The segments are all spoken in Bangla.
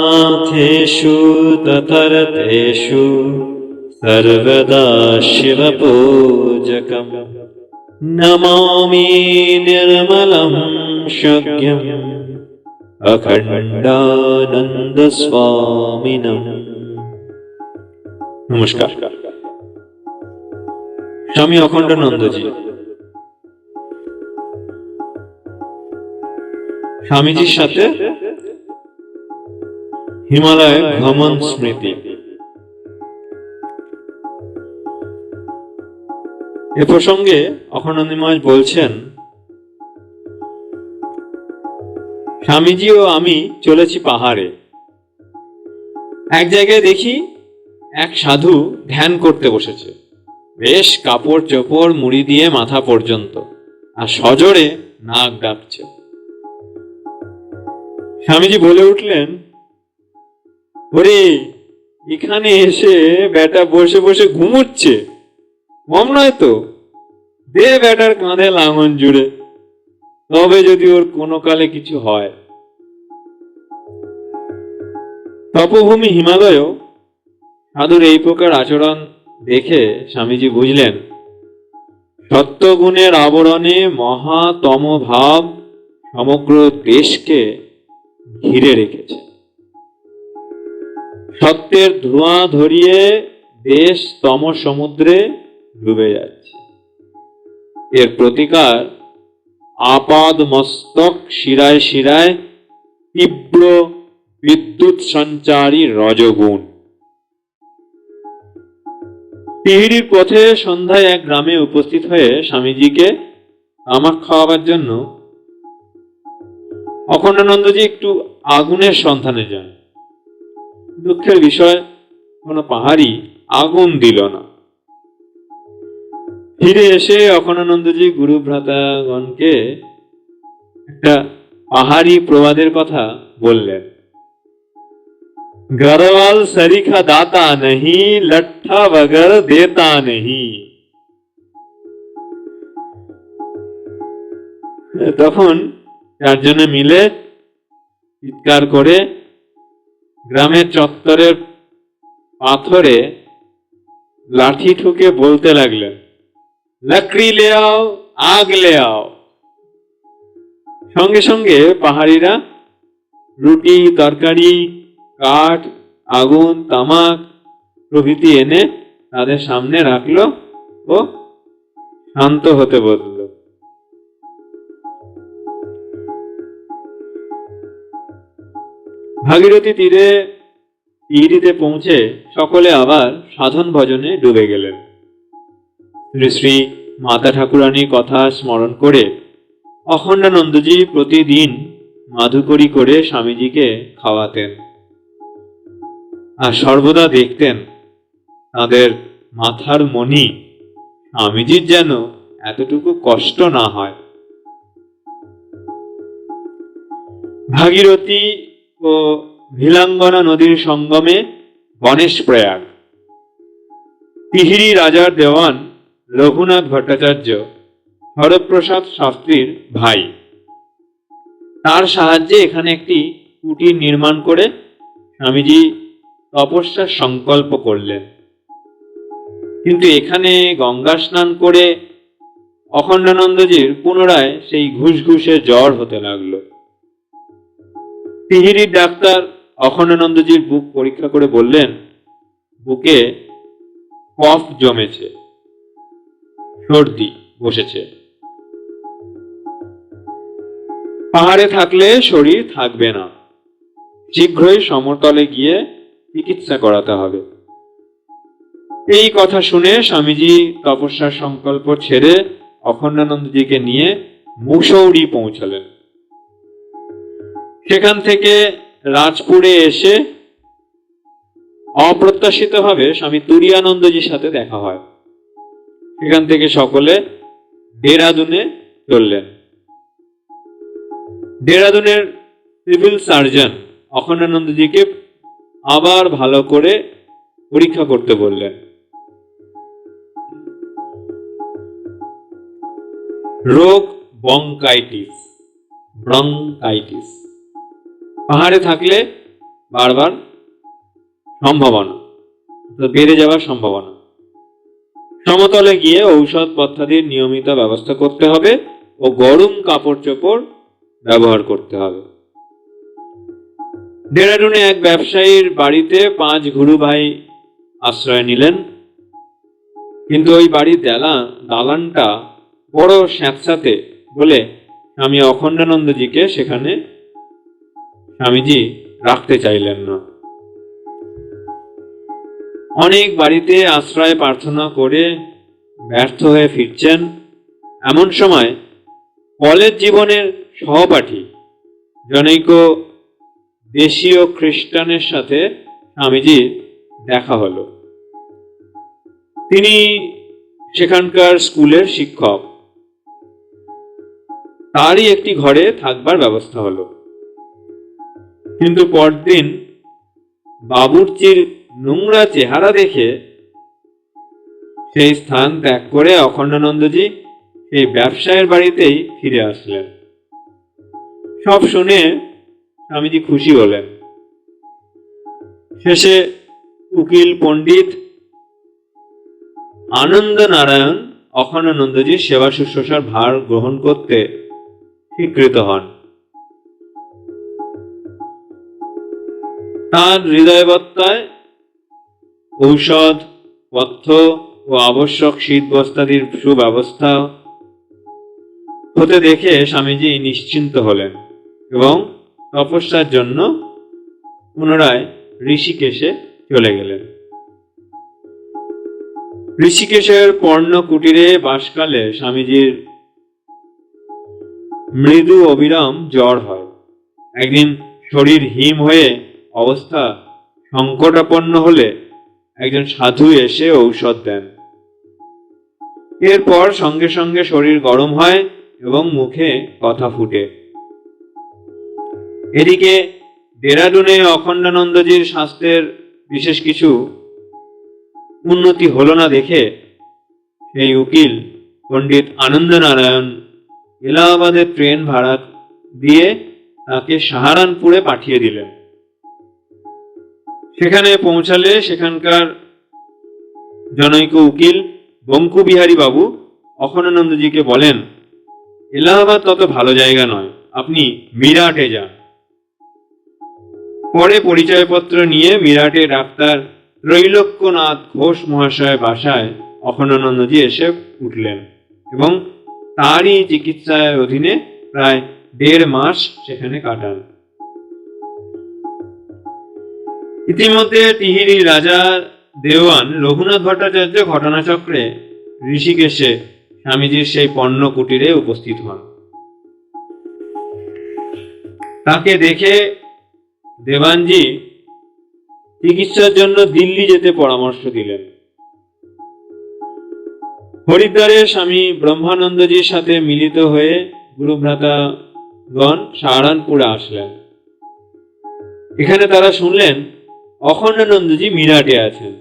नाथेषु ततरतेषु सर्वदा शिवपूजकम् नमामि निर्मलं शक्यम् अखण्डानन्दस्वामिनम् নমস্কার স্বামী অখণ্ডানন্দজি স্বামীজির সাথে হিমালয় ভ্রমণ স্মৃতি। এ প্রসঙ্গে অখণ্ডানন্দ মহারাজ বলছেন, স্বামীজি ও আমি চলেছি পাহাড়ে। এক জায়গায় দেখি এক সাধু ধ্যান করতে বসেছে। বেশ কাপড় চোপড় মুড়ি দিয়ে মাথা পর্যন্ত, আর সজোরে নাক ডাকছে স্বামীজি বলে উঠলেন ওরে এখানে এসে বেটা বসে বসে ঘুমুচ্ছে। কম নয় তো? দে বেটার কাঁধে লাঙন জুড়ে। তবে যদি ওর কোনো কালে কিছু হয়। তপভূমি হিমালয়ও সাধুর এই প্রকার আচরণ দেখে স্বামীজি বুঝলেন, সত্যগুণের আবরণে মহাতম ভাব সমগ্র দেশকে ঘিরে রেখেছে। সত্যের ধোঁয়া ধরিয়ে দেশ তম সমুদ্রে ডুবে যাচ্ছে। এর প্রতিকার আপাদ মস্তক শিরায় শিরায় তীব্র বিদ্যুৎ সঞ্চারী রজগুণ। তিহিরির পথে সন্ধ্যায় এক গ্রামে উপস্থিত হয়ে স্বামীজিকে তামাক খাওয়াবার জন্য অখণ্ডানন্দজি একটু আগুনের সন্ধানে যান। দুঃখের বিষয়, কোনো পাহাড়ি আগুন দিল না। ফিরে এসে অখনানন্দজি গুরু ভ্রাতাগণকে একটা পাহাড়ি প্রবাদের কথা বললেন। গরওয়াল সরিখা দাতা নহি লঠা বগর দেতা নহি। তখন চারজনে মিলে চিৎকার করে গ্রামের চত্বরের পাথরে লাঠি ঠুকে বলতে লাগলেন, লাকড়ি লে আও, আগ লে আও। সঙ্গে সঙ্গে পাহাড়িরা রুটি, তরকারি, কাঠ, আগুন, তামাক প্রভৃতি এনে তাদের সামনে রাখল ও শান্ত হতে বলল। ভাগীরথী তীরে তীরিতে পৌঁছে সকলে আবার সাধন ভজনে ডুবে গেলেন। শ্রী মাতা ঠাকুরানীর কথা স্মরণ করে অখণ্ডানন্দজি প্রতিদিন মাধুকরী করে স্বামীজিকে খাওয়াতেন আর সর্বদা দেখতেন তাদের মাথার মণি স্বামীজির যেন এতটুকু কষ্ট না হয়। ভাগীরথী ও ভিলাঙ্গনা নদীর সঙ্গমে গণেশ প্রয়াগ। তিহিরি রাজার দেওয়ান রঘুনাথ ভট্টাচার্য, হরপ্রসাদ শাস্ত্রীর ভাই। তার সাহায্যে এখানে একটি কুটির নির্মাণ করে স্বামীজি তপস্যার সংকল্প করলেন। কিন্তু এখানে গঙ্গা স্নান করে অখণ্ডানন্দজির পুনরায় সেই ঘুষঘুষে জ্বর হতে লাগল। তিহিরির ডাক্তার অখণ্ডানন্দজির বুক পরীক্ষা করে বললেন, বুকে কফ জমেছে, সর্দি বসেছে। পাহাড়ে থাকলে শরীর থাকবে না। শীঘ্রই সমতলে গিয়ে চিকিৎসা করাতে হবে। এই কথা শুনে স্বামীজি তপস্যার সংকল্প ছেড়ে অখণ্ডানন্দজিকে নিয়ে মুসৌরি পৌঁছালেন। সেখান থেকে রাজপুরে এসে অপ্রত্যাশিতভাবে স্বামী তুরিয়ানন্দজির সাথে দেখা হয়। সেখান থেকে সকলে দেরাদুনে চললেন। দেরাদুনের সিভিল সার্জন অখণ্ডানন্দজিকে আবার ভালো করে পরীক্ষা করতে বললেন। রোগ বঙ্কাইটিস ব্রঙ্কাইটিস পাহাড়ে থাকলে বারবার সম্ভাবনা বেড়ে যাওয়ার সম্ভাবনা। সমতলে গিয়ে ঔষধ পত্রাদির নিয়মিত ব্যবস্থা করতে হবে ও গরম কাপড় চোপড় ব্যবহার করতে হবে। ডেরাডুনে এক ব্যবসায়ীর বাড়িতে পাঁচ গুরু ভাই আশ্রয় নিলেন। কিন্তু ওই বাড়ির দালা, দালানটা বড় স্যাঁতস্যাঁতে বলে, স্বামী অখণ্ডানন্দজিকে সেখানে স্বামীজি রাখতে চাইলেন না। অনেক বাড়িতে আশ্রয় প্রার্থনা করে ব্যর্থ হয়ে ফিরছেন। এমন সময় কলেজ জীবনের সহপাঠী, জনৈক দেশীয় খ্রিস্টানের সাথে স্বামীজির দেখা হলো। তিনি সেখানকার স্কুলের শিক্ষক। তারই একটি ঘরে থাকবার ব্যবস্থা হলো। কিন্তু পরদিন বাবুর্চির নোংরা চেহারা দেখে সেই স্থান ত্যাগ করে অখণ্ডানন্দজি সেই ব্যবসায়ের বাড়িতেই ফিরে আসলেন। সব শুনে স্বামীজি খুশি হলেন। শেষে উকিল, পণ্ডিত আনন্দ নারায়ণ অখণ্ডানন্দজির সেবা শুশ্রূষার ভার গ্রহণ করতে স্বীকৃত হন। তার হৃদয়বত্তায় ঔষধ পথ্য ও আবশ্যক শীত বস্তাদির সুব্যবস্থা হতে দেখে স্বামীজি নিশ্চিন্ত হলেন এবং তপস্যার জন্য পুনরায় ঋষিকেশে চলে গেলেন। ঋষিকেশের পর্ণ কুটিরে বাসকালে স্বামীজির মৃদু অবিরাম জ্বর হয়। একদিন শরীর হিম হয়ে অবস্থা সংকটাপন্ন হলে একজন সাধু এসে ঔষধ দেন। এরপর সঙ্গে সঙ্গে শরীর গরম হয় এবং মুখে কথা ফুটে। এদিকে দেরাদুনে অখণ্ডানন্দজির স্বাস্থ্যের বিশেষ কিছু উন্নতি হলো না দেখে সেই উকিল পণ্ডিত আনন্দ নারায়ণ এলাহাবাদের ট্রেন ভাড়া দিয়ে তাকে সাহারানপুরে পাঠিয়ে দিলেন। সেখানে পৌঁছালে সেখানকার জনৈক উকিল বঙ্কুবিহারী বাবু অখণ্ডানন্দজিকে বলেন, এলাহাবাদ তত ভালো জায়গা নয়, আপনি মিরাটে যান। পরে পরিচয়পত্র নিয়ে মিরাটে ডাক্তার ত্রৈলোক্যনাথ ঘোষ মহাশয় বাসায় অখণ্ডানন্দজি এসে উঠলেন এবং তারই চিকিৎসার অধীনে প্রায় দেড় মাস সেখানে কাটান। ইতিমধ্যে তিহিরি রাজা দেওয়ান রঘুনাথ ভট্টাচার্য ঘটনাচক্রে ঋষিকেশে স্বামীজির সেই পণ্য কুটিরে উপস্থিত হন। তাকে দেখে দেবানজি চিকিৎসার জন্য দিল্লি যেতে পরামর্শ দিলেন। হরিদ্বারে স্বামী ব্রহ্মানন্দজির সাথে মিলিত হয়ে গুরুভ্রাতাগণ সাহারানপুরে আসলেন। এখানে তারা শুনলেন অখণ্ডানন্দজি মিরাটে আছেন।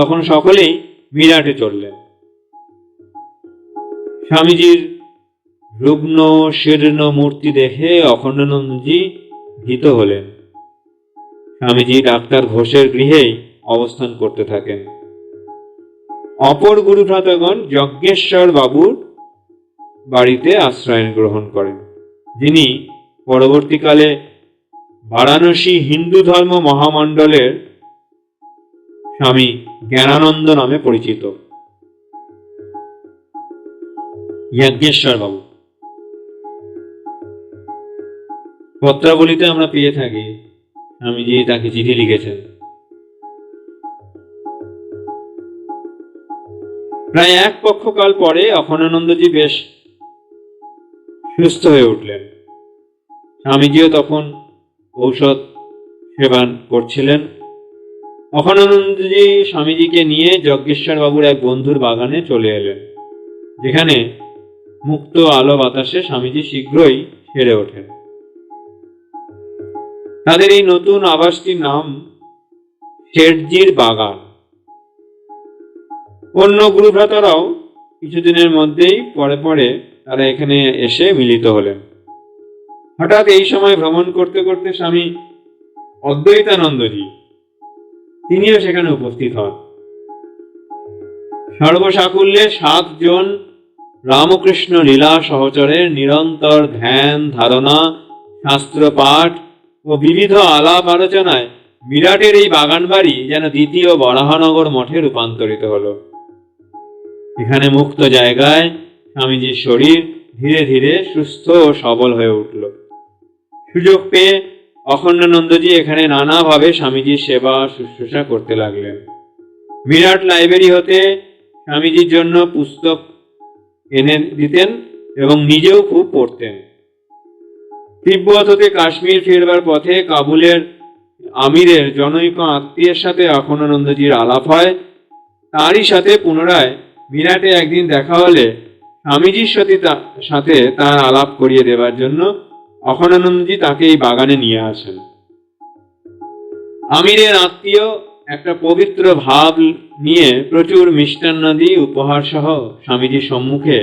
তখন সকলেই মিরাটে চললেন। স্বামীজির রুগ্ন, শীর্ণ মূর্তি দেখে অখণ্ডানন্দজি ভীত হলেন। স্বামীজি ডাক্তার ঘোষের গৃহেই অবস্থান করতে থাকেন। অপর গুরু ভ্রাতাগণ যজ্ঞেশ্বর বাবুর বাড়িতে আশ্রয় গ্রহণ করেন। যিনি পরবর্তীকালে বারাণসী হিন্দু ধর্ম মহামণ্ডলের স্বামী জ্ঞানানন্দ নামে পরিচিত। যজ্ঞেশ্বর বাবু। পত্রাবলিতে আমরা পেয়ে থাকি, স্বামীজি তাকে চিঠি লিখেছেন। প্রায় এক পক্ষকাল পরে অখণ্ডানন্দজি বেশ সুস্থ হয়ে উঠলেন। স্বামীজিও তখন ঔষধ সেবান করছিলেন। অখণ্ডানন্দজি স্বামীজিকে নিয়ে যজ্ঞেশ্বর বাবুর এক বন্ধুর বাগানে চলে এলেন, যেখানে মুক্ত আলো বাতাসে স্বামীজি শীঘ্রই সেরে ওঠেন। তাদের এই নতুন আবাসটির নাম শেঠজির বাগান। অন্য গুরুভ্রাতারাও কিছুদিনের মধ্যেই পরে পরে তারা এখানে এসে মিলিত হলেন। হঠাৎ এই সময় ভ্রমণ করতে করতে স্বামী অদ্বৈতানন্দজি, তিনিও সেখানে উপস্থিত হন। সর্বসাকুল্যে সাতজন রামকৃষ্ণ লীলা সহচরের নিরন্তর ধ্যান, ধারণা শাস্ত্র পাঠ ও বিবিধ আলাপ আলোচনায় বিরাটের এই বাগান বাড়ি যেন দ্বিতীয় বরাহনগর মঠে রূপান্তরিত হলো। এখানে মুক্ত জায়গায় স্বামীজির শরীর ধীরে ধীরে সুস্থ ও সবল হয়ে উঠল। সুযোগ পেয়ে অখণ্ডানন্দজি এখানে নানাভাবে স্বামীজির সেবা শুশ্রূষা করতে লাগলেন। বিরাট লাইব্রেরি হতে স্বামীজির জন্য পুস্তক এনে দিতেন এবং নিজেও খুব পড়তেন। তিব্বত হতে কাশ্মীর ফিরবার পথে কাবুলের আমিরের জনৈক আত্মীয়ের সাথে অখণ্ডানন্দজির আলাপ হয়। তারই সাথে পুনরায় বিরাটে একদিন দেখা হলে স্বামীজির সাথে সাথে তার আলাপ করিয়ে দেবার জন্য অখণ্ডানন্দজি তাকে এই বাগানে নিয়ে আসেন। আমিরের আত্মীয় একটা পবিত্র ভাব নিয়ে প্রচুর মিষ্টান্নাদি উপহার সহ স্বামীজির সম্মুখে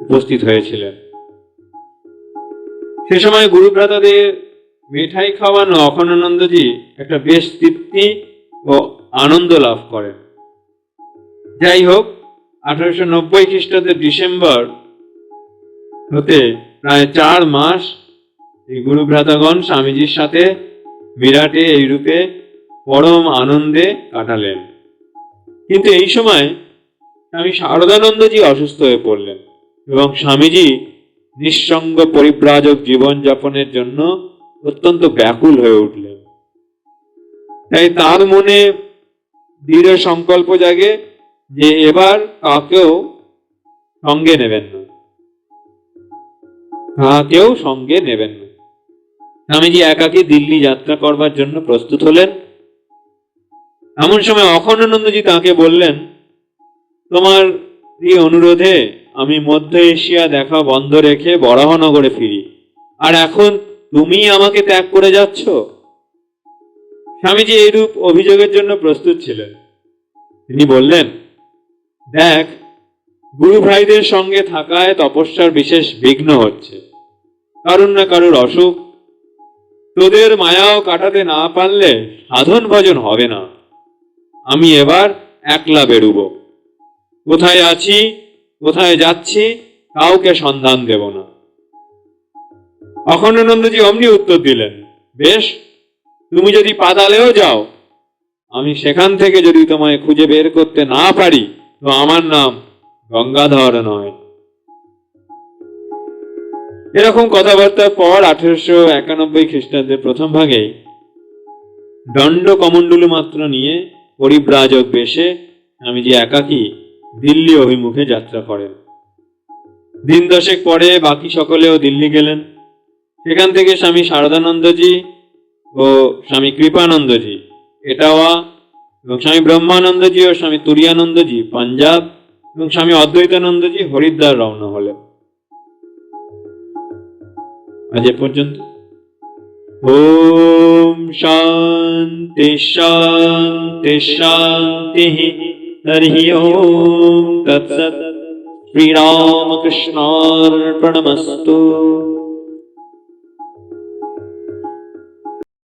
উপস্থিত হয়েছিলেন। সে সময় গুরুভ্রাতাদের মিঠাই খাওয়ানো অখণ্ডানন্দজি একটা বেশ তৃপ্তি ও আনন্দ লাভ করেন। যাই হোক, আঠারোশো নব্বই খ্রিস্টাব্দের ডিসেম্বর হতে প্রায় চার মাস এই গুরুভ্রাতাগণ স্বামীজির সাথে বিরাটে এই রূপে পরম আনন্দে কাটালেন। কিন্তু এই সময় স্বামী শারদানন্দজি অসুস্থ হয়ে পড়লেন এবং স্বামীজি নিঃসঙ্গ পরিব্রাজক জীবনযাপনের জন্য অত্যন্ত ব্যাকুল হয়ে উঠলেন। তাই তার মনে দৃঢ় সংকল্প জাগে যে এবার কাকেও সঙ্গে নেবেন না। কাকেও সঙ্গে নেবেন না। স্বামীজি একাকী দিল্লি যাত্রা করবার জন্য প্রস্তুত হলেন? এমন সময় অখণ্ডানন্দজি তাকে বললেন, তোমার এই অনুরোধে আমি মধ্য এশিয়া দেখা বন্ধ রেখে বরাহনগরে ফিরি। আর এখন তুমি আমাকে ত্যাগ করে যাচ্ছ? স্বামীজি এইরূপ অভিযোগের জন্য প্রস্তুত ছিলেন। তিনি বললেন, দেখ, গুরু ভাইদের সঙ্গে থাকায় তপস্যার বিশেষ বিঘ্ন হচ্ছে। কারুর না কারুর অসুখ তোদের মায়াও কাটাতে না পারলে সাধন ভজন হবে না। আমি এবার একলা বেরুব। কোথায় আছি, কোথায় যাচ্ছি, কাউকে সন্ধান দেব না। অখণ্ডানন্দজি অমনি উত্তর দিলেন, বেশ, তুমি যদি পাতালেও যাও, আমি সেখান থেকে যদি তোমায় খুঁজে বের করতে না পারি, তো আমার নাম গঙ্গাধর নয়। এরকম কথাবার্তার পর আঠেরোশো একানব্বই খ্রিস্টাব্দের প্রথম ভাগে দণ্ড কমণ্ডলু মাত্র নিয়ে পরিব্রাজক বেশে স্বামীজি একাকী দিল্লি অভিমুখে যাত্রা করেন। দিন দশেক পরে বাকি সকলেও দিল্লি গেলেন। সেখান থেকে স্বামী শারদানন্দজি ও স্বামী কৃপানন্দজি, এটাওয়া এবং স্বামী ব্রহ্মানন্দজি ও স্বামী তুরিয়ানন্দজি পাঞ্জাব এবং স্বামী অদ্বৈতানন্দজি হরিদ্বার রওনা হলেন। আজ এ পর্যন্ত ওম শান্তি শান্তি শান্তি হরি ওম তৎসৎ শ্রীরামকৃষ্ণার্পণমস্তু